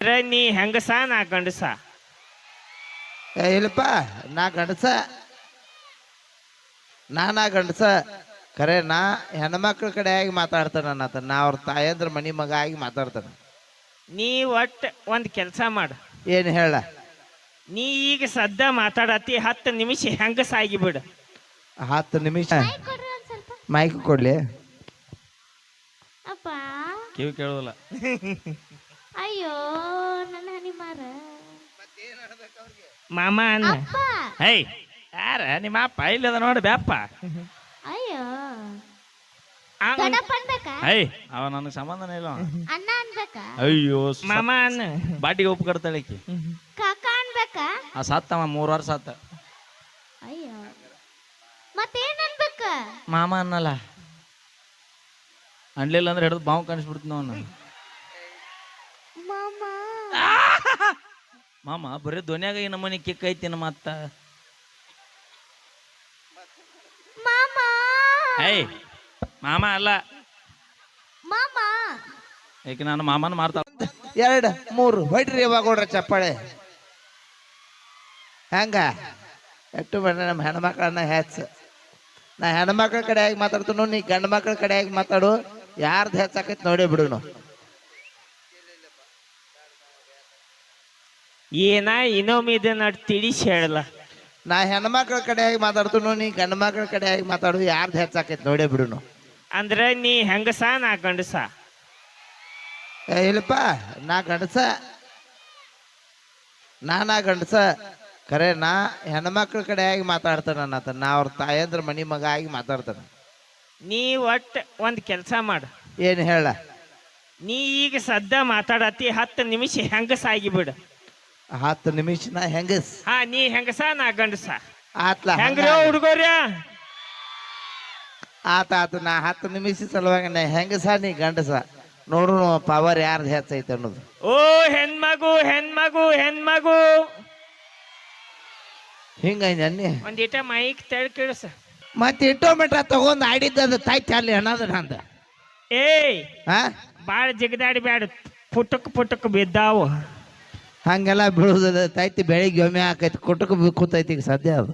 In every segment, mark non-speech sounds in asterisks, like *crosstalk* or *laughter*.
ಅಂದ್ರೆ ನೀ ಹೆಂಗಸ? ನಾ ಗಂಡಸ. ಏ ಇಲ್ಲಪ್ಪ ನಾ ಗಂಡಸ. ನಾನಾ ಗಂಡಸ. ಖರೆ ನಾ ಹೆಣ್ಮಕ್ಳ ಕಡೆ ಆಗಿ ಮಾತಾಡ್ತಾನ ಅನ್ನತ ನಾ ಅವ್ರ ತಾಯಂದ್ರ ಮನಿ ಮಗ ಆಗಿ ಮಾತಾಡ್ತಾನ. ನೀ ಒಟ್ಟು ಒಂದು ಕೆಲಸ ಮಾಡು. ಏನು ಹೇಳ? ನೀ ಈಗ ಸದ್ದ ಮಾತಾಡತಿ ಹತ್ತು ನಿಮಿಷ ಹೆಂಗಸ ಆಗಿಬಿಡು. ಹತ್ತು ನಿಮಿಷ. ಕೊಡ್ರಿ ಒಂದ್ ಸ್ವಲ್ಪ. ಮೈಕ್ ಕೊಡ್ಲಿ. ಅಪ್ಪ. ಕಿವಿ ಕೇಳೋದಿಲ್ಲ. *laughs* ಅಯ್ಯೋ ನನ್ನ ಹನಿ ಮಾರ ಮಾಮ ಅನ್ನ ಅಪ್ಪ. ಹೇ ಯಾರ? ನಿಮ್ಮ ಅಪ್ಪ ಇಲ್ಲದ ನೋಡಿ ಬ್ಯಾಪ್ಪ. ಅಯ್ಯೋ. ಆ- ದೊಡ್ಡಪ್ಪ ಅನ್ಬೇಕಾ? ಹೇ ಅವ ನನಗೆ ಸಂಬಂಧನೇ ಇಲ್ಲ ಅವ. ಅಣ್ಣ ಅನ್ಬೇಕಾ? ಅಯ್ಯೋ ಮಾಮ ಅನ್ನ. ಬಾಟಿಗೆ ಉಪ್ಪು ಕಡ್ತಾಳೆ ಈಕಿ. ಕಾಕ ಅನ್ಬೇಕಾ? ಆ ಸತ್ತವ ಮೂರು ವರ್ಷ ಸತ್ತ. ಅಯ್ಯೋ. ಮತ್ತೇನ್ ಅನ್ಬೇಕ? ಮಾಮ ಅನ್ನಲ್ಲ. ಅನ್ಲಿಲ್ಲ ಅಂದ್ರೆ ಹಿಡಿದು ಬಾವು ಕಾಣಿಸ್ಬಿಡ್ತೀನಿ ಅವನು ಮಾಮ ಮಾಮ ಬರೀ ಧ್ವನಿಯಾಗ ಈ ನಮ್ಮನೆ ಕಿಕ್ ಐತಿ ನಮ್ಮ ಅತ್ತ ಮಾಮ! ಹೇ ಮಾಮ ಅಲ್ಲ. ಮಾಮಾ! ಈಗ ನಾನು ಮಾಮನ ಮಾರ್ತಾ ಎರಡು ಮೂರು. ಹೊಡ್ರಿ ಇವಾಗ ಚಪ್ಪಾಳೆ. ಹೆಂಗ? ಎಟ್ಟು ಬೇಡ ನಮ್ಮ ಹೆಣ್ಮಕ್ಳನ್ನ ಹೆಚ್ಚ. ನಾ ಹೆಣ್ಮಕ್ಳ ಕಡೆ ಆಗಿ ಮಾತಾಡ್ತಾನು ನೀ ಗಂಡ ಮಕ್ಳ ಕಡೆ ಆಗಿ ಮಾತಾಡು. ಯಾರ್ದು ಹೆಚ್ಚಾಕೈತಿ ನೋಡೇ ಬಿಡುನು ಏನ ಇನ್ನೊಮ್ಮೆ ಇದನ್ನ ತಿಳಿಸಿ ಹೇಳಲ್ಲ. ನಾ ಹೆಣ್ಮಕ್ಳ ಕಡೆ ಆಗಿ ಮಾತಾಡ್ತಾನು ನೀ ಗಂಡ ಮಕ್ಳ ಕಡೆ ಆಗಿ ಮಾತಾಡು ಯಾರ್ದು ಹೆಚ್ಚಾಕೈತಿ ನೋಡೇ ಬಿಡುನು. ಅಂದ್ರೆ ನೀ ಹೆಂಗಸ ನಾ ಗಂಡಸ. ಏ ಇಲ್ಲಪ್ಪ ನಾ ಗಂಡಸ. ನಾನಾ ಗಂಡಸ. ಖರೆ ನಾ ಹೆಣ್ಮಕ್ಳ ಕಡೆ ಆಗಿ ಮಾತಾಡ್ತಾನ ಅನ್ನತ ನಾ ಅವ್ರ ತಾಯಂದ್ರ ಮನಿ ಮಗ ಆಗಿ ಮಾತಾಡ್ತಾನ. ನೀ ಒಟ್ಟು ಒಂದು ಕೆಲಸ ಮಾಡು. ಏನು ಹೇಳ? ನೀ ಈಗ ಸದ್ದ ಮಾತಾಡತಿ ಹತ್ತು ನಿಮಿಷ ಹೆಂಗಸ ಆಗಿಬಿಡು ಹತ್ತು ನಿಮಿಷ ನಾ ಹೆಂಗಸ್? ಹಾ ನೀ ಹೆಂಗಸ ನಾ ಗಂಡಸ. ಆತ್ಲ ಹೆಂಗ್ರಿ ಹುಡುಗರ್ಯ? ಆತ ಆತ ನಾ ಹತ್ತು ನಿಮಿಷ ಸಲುವಾಗಿ ನಾ ಹೆಂಗಸ ನೀ ಗಂಡಸ. ನೋಡು ಪವರ್ ಯಾರ್ದು ಹೆಚ್ಚೈತೆ ಅನ್ನೋದು. ಓ ಹೆಣ್ಮಗು ಹೆಣ್ಮಗು ಹೆಣ್ಮಗು. ಹಿಂಗ ಅನ್ನಿ. ಒಂದಿಟ ಮೈಕ್ ತೆಳ್ ಕೇಳಿಸ. ಮತ್ತೆ ಇಟ್ಟೋಮೆಟ್ರ ತಗೊಂಡ್ ಆಡಿದ್ದದು ತಾಯ್ತಿ ಅಲ್ಲಿ ಅನ್ನೋದು ನಂದು. ಏಯ್ ಹಾ? ಭಾಳ ಜಿಗದಾಡಿ ಬ್ಯಾಡ. ಪುಟಕ್ ಪುಟಕ್ ಬಿದ್ದಾವು. ಹಂಗೆಲ್ಲ ಬೀಳುದ ತೈತಿ ಬೆಳಿಗ್ಗೆ ಒಮ್ಮೆ ಹಾಕೈತಿ ಕುಟುಕು ಕೂತೈತಿ ಈಗ ಸದ್ಯ ಅದು.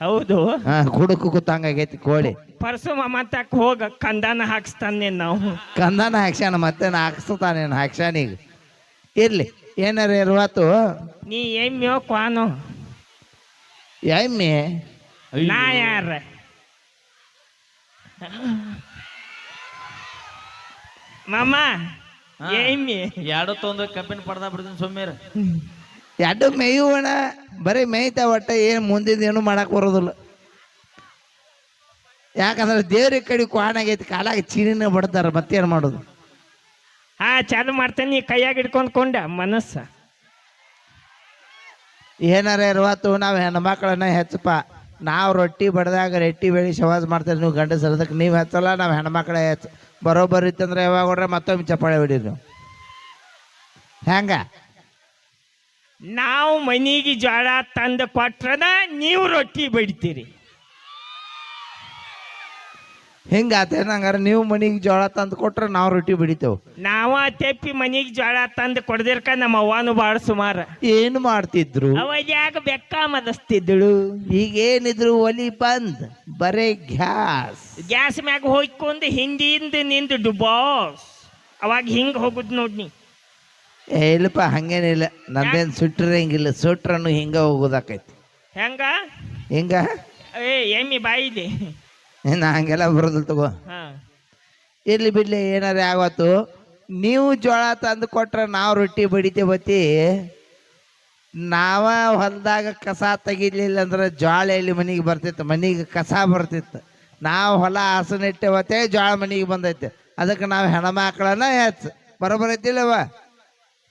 ಹೌದು. ಹಾ ಕುಡುಕು ಕೂತಂಗಾಗೈತಿ ಕೋಳಿ. ಪರಸು ಮಮತಕ್ ಹೋಗ ಕಂದಾನ ಹಾಕ್ಸ್ತಾನೆ ನಾವು. ಕಂದನ ಹಾಕ್ಸ್ಯಾನ ಮತ್ತೆ ನಾ ಹಾಕ್ಸ್ತಾನೇನು ಹಾಕ್ಸ್ಯಾನ ಈಗ. ಇರ್ಲಿ ಏನಾರ ಇರುವತ್ತು ನೀ ಎಮ್ಮೆಯೋ ಕ್ವಾನೋ. ಎಮ್ಮೆ? ನಾ ಯಾರ? ಮಾಮ ಎರಡು ತೊಂದ್ರೆ ಕಬ್ಬಿನ ಪಡ್ದ ಬಿಡ್ತೀನಿ ಸೊಮ್ಮೇರ ಎರಡು ಮೇಯುವಣ ಬರೀ ಮೇಯ್ತಾ ಒಟ್ಟ ಏನು ಮುಂದಿನ ಏನು ಮಾಡಕ್ ಬರೋದಿಲ್ಲ. ಯಾಕಂದ್ರೆ ದೇವ್ರ ಕಡೆ ಕ್ವಾಣಾಗೈತಿ ಕಾಲಾಗ ಚೀನಿನ ಬಡ್ತಾರ ಮತ್ತೇನು ಮಾಡೋದು? ಹಾ ಚಾಲು ಮಾಡ್ತೇನೆ ನೀ ಕೈಯಾಗ ಹಿಡ್ಕೊಂಡ್ ಕೊಂಡ ಮನಸ್ಸ. ಏನಾರ ಇರುವತ್ತು ನಾವು ಹೆಣ್ಮಕ್ಳನ್ನ ಹೆಚ್ಚಪ್ಪ. ನಾವು ರೊಟ್ಟಿ ಬಡ್ದಾಗ ರೊಟ್ಟಿ ಬೆಳಿ ಶವಾಜ್ ಮಾಡ್ತೀರಿ ನೀವು ಗಂಡಸರು, ಅದಕ್ಕೆ ನೀವು ಹೆಚ್ಚಲ್ಲ, ನಾವು ಹೆಣ್ಮಕ್ಳೆ ಹೆಚ್ಚು. ಬರೋಬ್ಬರ ಇತ್ತಂದ್ರೆ ಯಾವಾಗ ಹೊಡ್ರೆ ಮತ್ತೊಮ್ಮೆ ಚಪ್ಪಾಳೆ ಹೊಡೀರಿ ನೀವು. ಹೆಂಗ? ನಾವು ಮನೆಗೆ ಜೋಳ ತಂದು ಕೊಟ್ರನ ನೀವು ರೊಟ್ಟಿ ಬಡಿತೀರಿ. ಹಿಂಗಾತ ಅದೇನಂಗಾರ ನೀವು ಮನಿಗೆ ಜೋಳ ತಂದು ಕೊಟ್ರೆ ನಾವು ರೊಟ್ಟಿ ಬಿಡಿತೇವೆ ನಾವ ತೆಪ್ಪಿ ಮನಿಗೆ ಜೋಳ ತಂದು ಕೊಡ್ದಿರ್ಕ ನಮ್ಮ ಅವ್ವನು ಭಾಳ ಸುಮಾರು. ಏನು ಮಾಡ್ತಿದ್ರು? ಯಾಕ ಬೆಕ್ಕ ಮದಸ್ತಿದ್ದಳು ಈಗ ಏನಿದ್ರು ಒಲಿ ಬಂದ್ ಬರೇ ಗ್ಯಾಸ್. ಗ್ಯಾಸ್ ಮ್ಯಾಗ ಹೋಯ್ಕೊಂಡು ಹಿಂದಿಂದ ನಿಂದು ಡುಬಾಸ್. ಅವಾಗ ಹಿಂಗ್ ಹೋಗುದ್ ನೋಡ್ನಿ. ಏ ಇಲ್ಲಪ್ಪ ಹಂಗೇನಿಲ್ಲ. ನಂದೇನು ಸುಟ್ಟಿರಂಗಿಲ್ಲ ಸುಟ್ರನು ಹಿಂಗ ಹೋಗುದಾಕೈತಿ. ಹೆಂಗ? ಹಿಂಗ? ಏ ಎಮ್ಮಿ ಬಾಯಿಲಿ. ನಾ ಹಂಗೆಲ್ಲ ಬರೋದಿಲ್ಲ ತಗೋ. ಹಾ. ಇರ್ಲಿ ಬಿಡ್ಲಿ ಏನಾರ ಯಾವತ್ತು ನೀವು ಜೋಳ ತಂದು ಕೊಟ್ರೆ ನಾವು ರೊಟ್ಟಿ ಬಡಿತೇವತಿ ನಾವ ಹೊಲದಾಗ ಕಸ ತೆಗಿಲಿಲ್ಲ ಅಂದ್ರೆ ಜೋಳ ಎಲ್ಲಿ ಮನೆಗೆ ಬರ್ತಿತ್ತು? ಮನೆಗೆ ಕಸ ಬರ್ತಿತ್ತು. ನಾವು ಹೊಲ ಹಸನಿಟ್ಟೇವತ್ತೆ ಜೋಳ ಮನೆಗೆ ಬಂದೈತೆ. ಅದಕ್ಕೆ ನಾವು ಹೆಣ್ಮಕ್ಳನ್ನ ಹೆಚ್ಚು. ಬರೋಬ್ಬರ ಐತಿಲ್ಲವ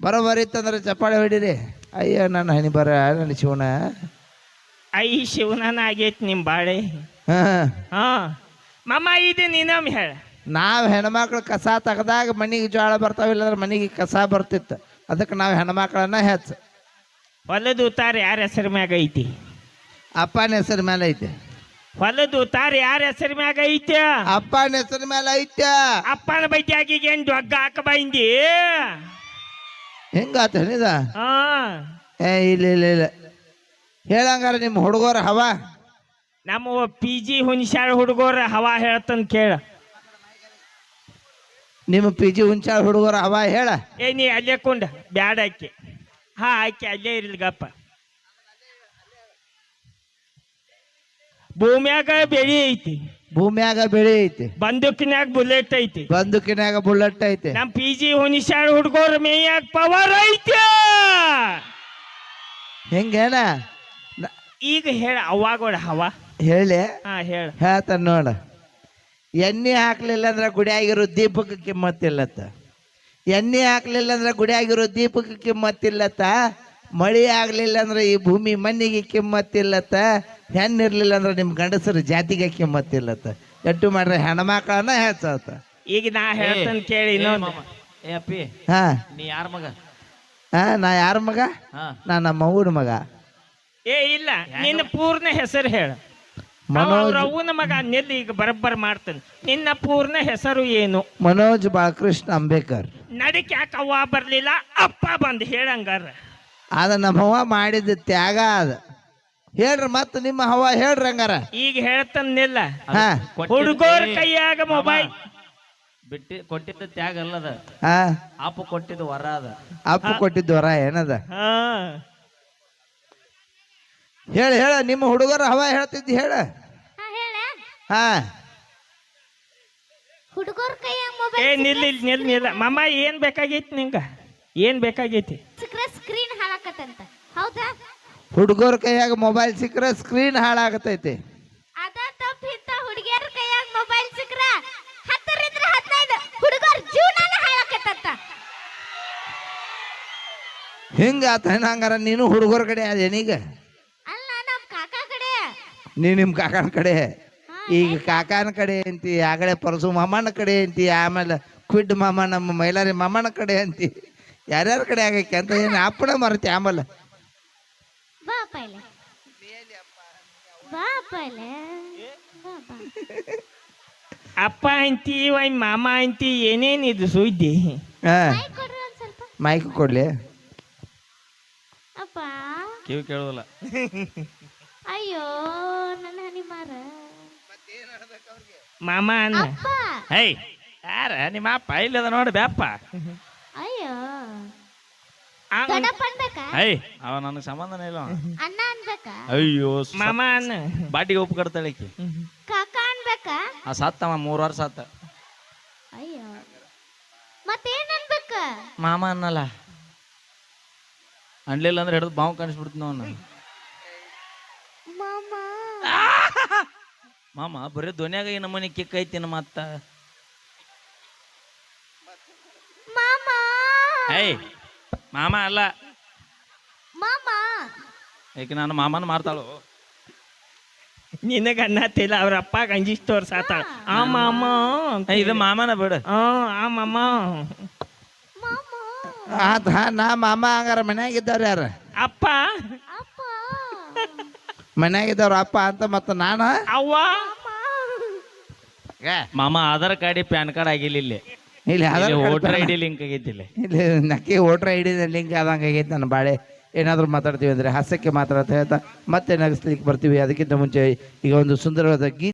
ಬರೋಬ್ಬರ ಇತ್ತಂದ್ರೆ ಚಪ್ಪಾಳೆ ಹೊಡಿರಿ. ಅಯ್ಯೋ ನನ್ನ ಹಣಿ ಬರ ನನ್ನ ಶಿವನ. ಐ ಶಿವನನ ಆಗೈತಿ ನಿಮ್ಮ ಬಾಳೆ. ಹಾಂ. ಮಮ್ಮ ಇದು ನೀನಮ್ ಹೇಳ. ನಾವು ಹೆಣ್ಮಕ್ಳು ಕಸ ತೆಗ್ದಾಗ ಮನೆಗೆ ಜೋಳ ಬರ್ತಾವಿಲ್ಲ ಅಂದ್ರೆ ಮನೆಗೆ ಕಸ ಬರ್ತಿತ್ತು. ಅದಕ್ಕೆ ನಾವು ಹೆಣ್ಮಕ್ಳನ್ನ ಹೆಚ್ಚು ಹೊಲದ ಉತ್ತಾರ ಯಾರ ಹೆಸರು ಮ್ಯಾಗ ಐತಿ? ಅಪ್ಪನ ಹೆಸರು ಮೇಲೆ ಐತೆ. ಹೊಲದ ಉತ್ತಾರ ಯಾರ ಹೆಸರು ಮ್ಯಾಗ ಐತಿ? ಅಪ್ಪನ ಹೆಸರು ಮೇಲೆ ಐತೆ. ಅಪ್ಪನ ಬೈತಿ ಆಕಿಗೆ ಏನ್ ಡೊಗ್ಗ ಹಾಕ ಬೈಂದಿ? ಹೆಂಗಾತ ಹೇಳಿದ? ಹಾ. ಏ ಇಲ್ಲ ಇಲ್ಲ ಇಲ್ಲ. ಹೇಳಂಗಾರ ನಿಮ್ಮ ಹುಡುಗರ ಹವಾ? ನಮ್ಮ ಪಿ ಜಿ ಹುಣಸ್ಯಾಳ ಹುಡುಗರ ಹವಾ ಹೇಳ್ತಂದ್ ಕೇಳ. ನಿಮ್ಮ ಪಿ ಜಿ ಹುಂಚಾಳ ಹುಡುಗರ ಹವಾ ಹೇಳ. ಏ ನೀ ಅಲ್ಲೇ ಕುಂಡ ಬ್ಯಾಡ ಆಕೆ. ಹಾ ಆಕೆ ಅಲ್ಲೇ ಇರಲಿ ಗಪ್ಪ. ಭೂಮ್ಯಾಗ ಬೆಳಿ ಐತಿ. ಭೂಮ್ಯಾಗ ಬೆಳಿ ಐತಿ. ಬಂದೂಕಿನ್ಯಾಗ ಬುಲೆಟ್ ಐತಿ. ಬಂದೂಕಿನ್ಯಾಗ ಬುಲೆಟ್ ಐತಿ. ನಮ್ಮ ಪಿ ಜಿ ಹುಣಸಾಳ ಹುಡುಗರ ಮೇಯಾಗ ಪವರ್ ಐತಿ ಹೆಂಗೇನ? ಈಗ ಹೇಳ ಅವಾಗ ಹವಾ. ಹೇಳಿ. ಹಾ ಹೇಳ. ಹೇಳ್ತಾನ ನೋಡ. ಎಣ್ಣೆ ಹಾಕ್ಲಿಲ್ಲ ಅಂದ್ರೆ ಗುಡಿಯಾಗಿರೋ ದೀಪಕ್ಕೆ ಕಿಮ್ಮತ್ತಿಲ್ಲತ್ತ. ಎಣ್ಣೆ ಹಾಕ್ಲಿಲ್ಲ ಅಂದ್ರೆ ಗುಡಿಯಾಗಿರೋ ದೀಪಕ್ಕೆ ಕಿಮ್ಮತ್ತಿಲ್ಲತ್ತ. ಮಳಿ ಆಗ್ಲಿಲ್ಲ ಅಂದ್ರೆ ಈ ಭೂಮಿ ಮಣ್ಣಿಗೆ ಕಿಮ್ಮತ್ತಿಲ್ಲತ್ತ. ಹೆಣ್ಣಿರ್ಲಿಲ್ಲ ಅಂದ್ರೆ ನಿಮ್ಮ ಗಂಡಸರ ಜಾತಿಗೆ ಕಿಮ್ಮತ್ತಿಲ್ಲತ್ತ. ಎಟ್ಟು ಮಾಡ್ರೆ ಹೆಣ್ಮಕ್ಳನ್ನ ಹೆಚ್ಚತ್ತ ಈಗ ನಾ ಹೇಳ್ತೇನೆ ಕೇಳಿ ಇನ್ನೊಂದು. ಏ ಅಪ್ಪಿ ಹಾ. ನೀ ಯಾರ ಮಗ? ಹಾ ನಾ ಯಾರ ಮಗ? ಹಾ. ನಾ ನಮ್ಮ ಅವ್ವನ ಮಗ. ಏ ಇಲ್ಲ. ನಿನ್ನ ಪೂರ್ಣ ಹೆಸರು ಹೇಳ. ಮನೋಜ್ ಅವನ ಮಗ ನಿಲ್ಲಿ ಈಗ ಬರಬ್ಬರ್ ಮಾಡ್ತಾನೆ. ನಿನ್ನ ಪೂರ್ಣ ಹೆಸರು ಏನು? ಮನೋಜ್ ಬಾಲಕೃಷ್ಣ ಅಂಬೇಕರ್ ನಡಿಕ್ ಯಾಕೆ ಅವ್ವ ಬರ್ಲಿಲ್ಲ? ಅಪ್ಪ ಬಂದು ಹೇಳಂಗಾರ. ಅದ ನಮ್ಮ ಅವ್ವ ಮಾಡಿದ ತ್ಯಾಗ ಅದ ಹೇಳ್ರಿ ಮತ್ತ ನಿಮ್ಮ ಹವ ಹೇಳ್ರಿ ಹಂಗಾರ. ಈಗ ಹೇಳ್ತಾನಿಲ್ಲ ಹಾ. ಹುಡುಗರ ಕೈಯಾಗ ಮೊಬೈಲ್ ಬಿಟ್ಟಿ ಕೊಟ್ಟಿದ್ದ ತ್ಯಾಗ ಅಲ್ಲದ. ಹಾ. ಅಪ್ಪ ಕೊಟ್ಟಿದ್ದು ವರ ಅದ. ಅಪ್ಪ ಕೊಟ್ಟಿದ್ದು ವರ ಏನದ? ಹಾ. ಹೇಳ ಹೇಳ ನಿಮ್ಮ ಹುಡುಗರ ಹವ ಹೇಳ್ತಿದ್ದಿ ಹೇಳ. ಹಾ ಹೇಳ. ಹಾ. ಹುಡುಗರ ಕೈಯಾಗ ಏ ಮೊಬೈಲ್ ನಿಲ್ಲ ನಿಲ್ ನಿಲ್ಲ ಮಮ್ಮ ಏನ್ ಬೇಕಾಗೈತಿ ನಿಂಗ? ಏನ್ ಬೇಕಾಗೈತಿ? ಸಿಕ್ಕ್ರೆ ಸ್ಕ್ರೀನ್ ಹಾಳಾಕತ್ತಂತ. ಹೌದಾ? ಹುಡುಗರ ಕೈಯಾಗ ಮೊಬೈಲ್ ಸಿಕ್ಕರೆ ಸ್ಕ್ರೀನ್ ಹಾಳಾಗತೈತಿ. ಅದ ತಪ್ಪ ಇಂತ ಹುಡುಗಿಯರ ಕೈಯಾಗ ಮೊಬೈಲ್ ಸಿಕ್ಕ್ರ ಹತ್ತರಿಂದ ಹದಿನೈದು ಹುಡುಗರ ಜೀವನಾನ ಹಾಳಾಕತ್ತಂತ. ಹಿಂಗ ಆತ ಹಂಗಾರ ನೀನು ಹುಡುಗರ ಕಡೆ ಅದೇನೀಗ ಅಲ್ಲ ನಮ್ ಕಾಕಾ ಕಡೆ ನೀ ನಿಮ್ಮ ಕಾಕನ ಕಡೆ. ಈಗ ಕಾಕನ ಕಡೆ ಅಂತಿ ಆಗಲೇ ಪರಸು ಮಾಮನ ಕಡೆ ಅಂತಿ ಆಮೇಲೆ ಕ್ವಿಡ್ ಮಾಮ ನಮ್ಮ ಮೈಲಾರಿ ಮಾಮನ ಕಡೆ ಅಂತಿ. ಯಾರ್ಯಾರ ಕಡೆ ಆಗಕ್ಕೆ ಅಂತ ಏನು ಅಪ್ಪಣ ಮರತಿ ಆಮೇಲೆ. ಅಪ್ಪ ಅಂತಿ ವೈ ಮಾಮ ಅಂತಿ ಏನೇನು ಇದು ಸುದ್ದಿ? ಮೈಕ್ ಕೊಡ್ಲಿ. ಅಪ್ಪ. ಕಿವಿ ಕೇಳುದಿಲ್ಲ. ಅಯ್ಯೋ ನನ್ನ ಹನಿ ಮಾರ ಮಾಮ ಅನ್ನ. ಅಪ್ಪ. ಹೇ ಯಾರ? ನಿಮ್ಮ ಅಪ್ಪ ಇಲ್ಲದ ನೋಡಿ ಬ್ಯಾಪ್ಪ ಅಯ್ಯೋ. ಆ- ದೊಡ್ಡಪ್ಪ ಅನ್ಬೇಕಾ? ಹೇ ಅವ ನನಗೆ ಸಂಬಂಧನೇ ಇಲ್ಲ. ಅಣ್ಣ ಅನ್ಬೇಕಾ? ಅಯ್ಯೋ ಮಾಮ ಅನ್ನ. ಬಾಟಿಗೆ ಉಪ್ಪು ಕಡ್ತಾಳೆ ಈಕಿ. ಕಾಕ ಅನ್ಬೇಕಾ? ಆ ಸತ್ತವ ಮೂರು ವರ್ಷ ಸತ್ತ. ಅಯ್ಯೋ. ಮತ್ತೇನ್ ಅನ್ಬೇಕ? ಮಾಮ ಅನ್ನಲ್ಲ. ಅನ್ಲಿಲ್ಲ ಅಂದ್ರೆ ಹಿಡಿದು ಬಾವು ಕಾಣಿಸ್ಬಿಡ್ತು ಅವನು ಮಾಮ ಮಾಮ ಬರೀ ಧ್ವನಿಯಾಗ ಈ ನಮ್ಮನೆ ಕಿಕ್ ಐತಿ ನಮ್ಮ ಅತ್ತ ಮಾಮ ಅಲ್ಲ. ಮಾಮಾ! ಈಗ ನಾನು ಮಾಮನ ಮಾರ್ತಾಳು? ನಿನಗ ಅನ್ನತ್ತಿಲ್ಲ ಅವ್ರ ಅಪ್ಪ ಅಂಜಿಸ್ ತೋರ್ಸಾತಾಳ ಆ ಮಾಮ ಏ, ಇದು ಮಾಮನ ಬಿಡು. ಆ ಆ ಮಾಮ. ಮಾಮ! ಆತ ನಾ ಮಾಮ ಹಂಗಾರ ಮನ್ಯಾಗಿದ್ದವ್ರು ಯಾರ? ಅಪ್ಪ ಅಪ್ಪ! ಮನ್ಯಾಗಿದ್ದವ್ರ ಅಪ್ಪ ಅಂತ ಮತ್ತೆ ನಾನು? ಅವ್ವ? ಮಾಮ ಆಧಾರ್ ಕಾರ್ಡ್ ಪ್ಯಾನ್ ಕಾರ್ಡ್ ಆಗಿಲ್ಲ ಇಲ್ಲಿ. ಇಲ್ಲಿ Aadhaar card voter I D link ಆಗೈತಿ ಇಲ್ಲಿ. ಇಲ್ಲಿ ನಕ್ಕಿ ವೋಟರ್ ಐ ಡಿ ಲಿಂಕ್ ಆದಂಗೆ ಆಗೈತೆ ನನ್ನ ಬಾಳೆ. ಏನಾದರೂ ಮಾತಾಡ್ತೀವಿ ಅಂದರೆ ಹಾಸ್ಯಕ್ಕೆ ಮಾತಾಡ್ತಾ ಹೇಳ್ತಾ ಮತ್ತೆ ನಗಸ್ಲಿಕ್ಕೆ ಬರ್ತೀವಿ. ಅದಕ್ಕಿಂತ ಮುಂಚೆ ಈಗ ಒಂದು ಸುಂದರವಾದ ಗೀತೆ